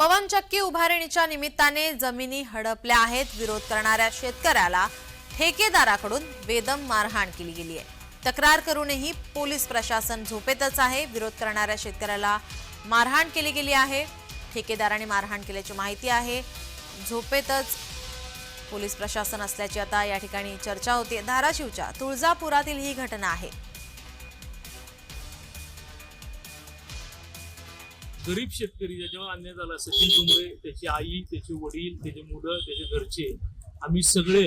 पवनचक्की उभारणीच्या निमित्ताने जमिनी हडपल्या आहेत. विरोध करणाऱ्या शेतकऱ्याला ठेकेदाराकडून बेदम मारहाण केली गेली आहे. तक्रार करूनही पोलीस प्रशासन झोपेतच आहे. विरोध करणाऱ्या शेतकऱ्याला मारहाण केली गेली आहे. ठेकेदाराने मारहाण केल्याची माहिती आहे. झोपेतच पोलीस प्रशासन असल्याची आता या ठिकाणी चर्चा होती धाराशिवच्या तुळजापुरातील ही घटना आहे. गरीब शेतकरी ज्याच्यावर अन्याय झाला सचिन डुंबरे त्याची आई त्याचे वडील त्याचे मुलं त्याचे घरचे आम्ही सगळे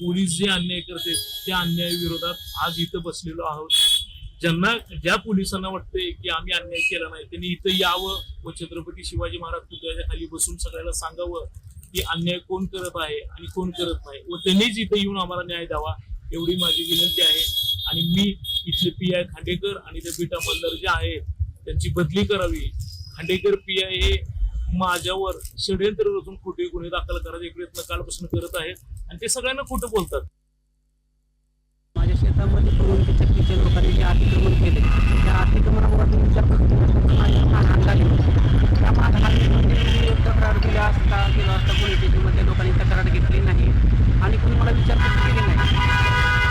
पोलीस जे अन्याय करते त्या अन्याय विरोधात आज इथं बसलेलो आहोत. ज्यांना ज्या पोलिसांना वाटतंय की आम्ही अन्याय केला नाही त्यांनी इथं यावं व छत्रपती शिवाजी महाराज पुतळ्याच्या खाली बसून सगळ्याला सांगावं की अन्याय कोण करत आहे आणि कोण करत नाही. व त्यांनीच इथं येऊन आम्हाला न्याय द्यावा एवढी माझी विनंती आहे. आणि मी इथले पी आय खांडेकर आणि ते बीटा मल्लर जे आहेत त्यांची बदली करावी. खांडेकर पी आय हे माझ्यावर षडयंत्र रचून खोटे गुन्हे दाखल करायचे प्रयत्न कालपासून करत आहेत. आणि ते सगळ्यांना खोटं बोलतात. माझ्या शेतामध्ये पवनकी किचन लोकांनी जे अतिक्रमण केले त्या अतिक्रमणावर विचार माझ्या झाली. त्या मी म्हणजे तक्रार दिल्या असता गेलो असता पोलीस स्टेशनमध्ये लोकांनी तक्रार घेतली नाही आणि कोणी मला विचारपूस केली नाही.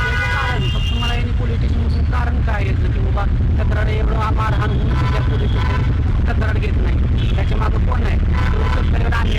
त्याचं कारण फक्त मला यांनी पोलीस स्टेशनमधून कारण काय घेतलं की बाबा तक्रार एवढं मारहाण होऊन घेत नाही. त्याच्या मागं कोण आहे? शेतकऱ्यावर अन्याय